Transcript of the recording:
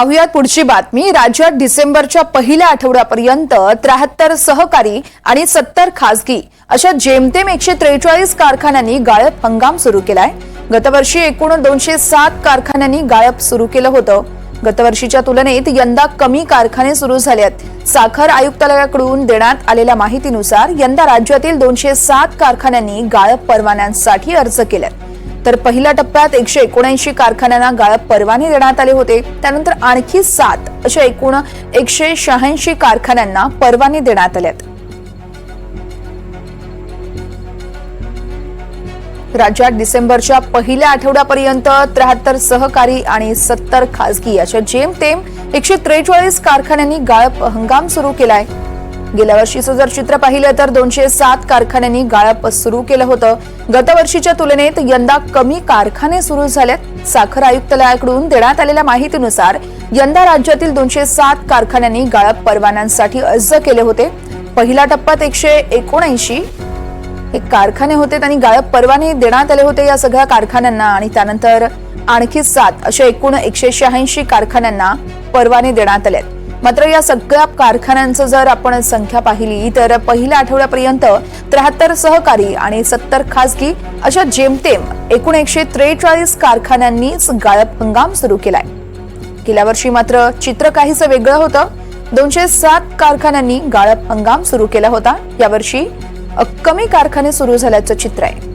पाहुयात पुढची बातमी. राज्यात डिसेंबरच्या पहिल्या आठवड्यापर्यंत त्र्याहत्तर सहकारी आणि सत्तर खासगी अशा जेमतेम एकशे त्रेचाळीस कारखान्यांनी गाळप हंगाम सुरू केलाय. गतवर्षी एकूण दोनशे सात कारखान्यांनी गाळप सुरू केलं होतं. गतवर्षीच्या तुलनेत यंदा कमी कारखाने सुरू झाले आहेत साखर आयुक्तालयाकडून देण्यात आलेल्या माहितीनुसार यंदा राज्यातील दोनशे सात कारखान्यांनी गाळप परवान्यांसाठी अर्ज केलेत. तर पहिल्या टप्प्यात एकशे एकोणऐंशी कारखान्यांना गाळप परवाने देण्यात आले होते. त्यानंतर आणखी सात अशा एकूण एकशे शहाऐंशी कारखान्यांना परवाने देण्यात आल्यात राज्यात डिसेंबरच्या पहिल्या आठवड्यापर्यंत त्र्याहत्तर सहकारी आणि सत्तर खासगी अशा जेमतेम एकशे त्रेचाळीस कारखान्यांनी गाळप हंगाम सुरू केलाय. गेल्या वर्षीचं जर चित्र पाहिलं तर दोनशे सात कारखान्यांनी गाळप सुरू केलं होतं. गतवर्षीच्या तुलनेत यंदा कमी कारखाने सुरू झालेत साखर आयुक्तालयाकडून देण्यात आलेल्या माहितीनुसार यंदा राज्यातील दोनशे सात कारखान्यांनी गाळप परवान्यांसाठी अर्ज केले होते. पहिल्या टप्प्यात एकशे एकोणऐंशी हे कारखाने होते त्यांनी गाळप परवाने देण्यात आले होते या सगळ्या कारखान्यांना आणि त्यानंतर आणखी सात अशा एकूण एकशे शहाऐंशी कारखान्यांना परवाने देण्यात आले मात्र या सगळ्या कारखान्यांचं जर आपण संख्या पाहिली तर पहिल्या आठवड्यापर्यंत त्र्याहत्तर सहकारी आणि सत्तर खासगी अशा जेमतेम एकूण एकशे त्रेचाळीस कारखान्यांनीच गाळप हंगाम सुरू केलाय. गेल्या वर्षी मात्र चित्र काहीसं वेगळं होतं. दोनशे सात कारखान्यांनी गाळप हंगाम सुरू केला होता. यावर्षी कमी कारखाने सुरू झाल्याचं चित्र आहे.